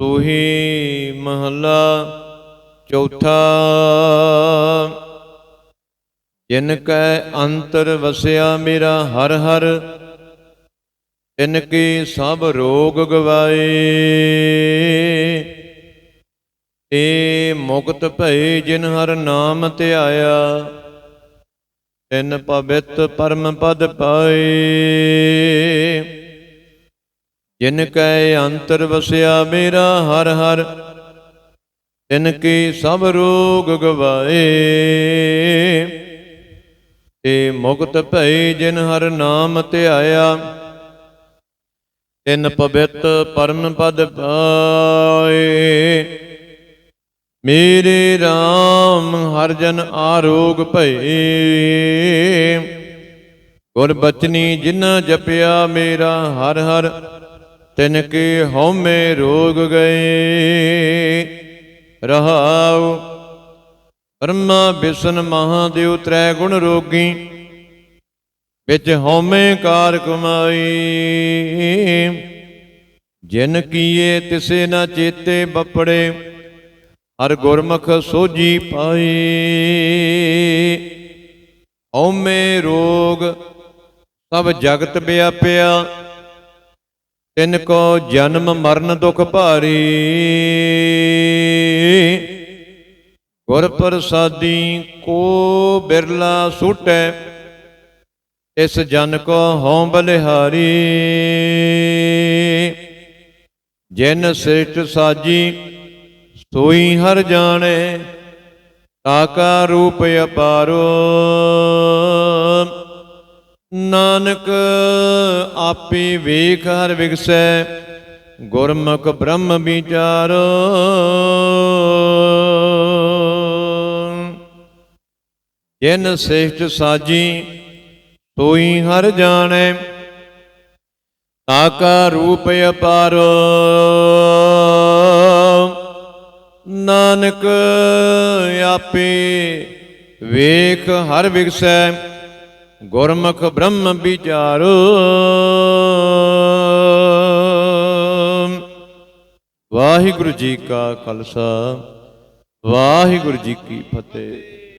ਤੁਹੀ ਮਹਲਾ ਚੌਥਾ। ਜਿਨ ਕੈ ਅੰਤਰ ਵਸਿਆ ਮੇਰਾ ਹਰ ਹਰ, ਤਿਨ ਕੀ ਸਭ ਰੋਗ ਗਵਾਏ। ਏ ਮੁਕਤ ਭਏ ਜਿਨ ਹਰ ਨਾਮ ਧਿਆਇਆ, ਤਿਨ ਪਵਿੱਤ ਪਰਮ ਪਦ ਪਾਏ। ਜਿਨ ਕੈ ਅੰਤਰ ਵਸਿਆ ਮੇਰਾ ਹਰ ਹਰ, ਤਿਨ ਕੀ ਸਭ ਰੋਗ ਗਵਾਏ। ਤੇ ਮੁਕਤ ਭਈ ਜਿਨ ਹਰ ਨਾਮ ਧਿਆਇਆ, ਤਿਨ ਪਵਿੱਤ ਪਰਮ ਪਦ ਪਾਏ। ਮੇਰੇ RAM ਹਰ ਜਨ ਆਰੋਗ ਭਏ। ਗੁਰ ਬਚਨੀ ਜਿਨਾ ਜਪਿਆ ਮੇਰਾ ਹਰ ਹਰ ਤਿਨ ਕੇ ਹਉਮੈ ਰੋਗ ਗਏ। ਰਹਾਉ ਬ੍ਰਹਮਾ ਵਿਸ਼ਨ ਮਹਾਦੇਵ ਤ੍ਰੈ ਗੁਣ ਰੋਗੀ। ਵਿੱਚ ਹਉਮੈ ਕਾਰ ਕਮਾਈ। ਜਿਨ ਕੀਏ ਤਿਸੇ ਨਾ ਚੇਤੇ ਬਪੜੇ, ਹਰ ਗੁਰਮੁਖ ਸੋਜੀ ਪਾਈ। ਹਉਮੈ ਰੋਗ ਸਭ ਜਗਤ ਵਿਆਪਿਆ ਤਿਨ ਕੋ ਜਨਮ ਮਰਨ ਦੁਖ ਭਾਰੀ। ਗੁਰ ਪ੍ਰਸਾਦੀ ਕੋ ਬਿਰਲਾ ਸੁਟੈ ਇਸ ਜਨ ਕੋ ਹਉ ਬਲਿਹਾਰੀ। ਜਿਨ ਸ੍ਰਿਸ਼ਟ ਸਾਜੀ, ਸੋਈ ਹਰ ਜਾਣੇ ਤਾਕਾ ਰੂਪ ਅਪਾਰੋ। ਨਾਨਕ ਆਪੇ ਵੇਖ ਹਰ ਵਿਗਸੈ, ਗੁਰਮੁਖ ਬ੍ਰਹਮ ਵਿਚਾਰੋ। ਜਿਨ ਸ੍ਰਿਸ਼ਟ ਸਾਜੀ, ਤੋਈ ਹਰ ਜਾਣੈ, ਤਾਕਾ ਰੂਪ ਅਪਾਰੋ। ਨਾਨਕ ਆਪੇ ਵੇਖ ਹਰ ਵਿਗਸੈ ਗੁਰਮੁਖ ਬ੍ਰਹਮ ਵਿਚਾਰੋ। ਵਾਹਿਗੁਰੂ ਜੀ ਕਾ ਖਾਲਸਾ ਵਾਹਿਗੁਰੂ ਜੀ ਕੀ ਫਤਿਹ।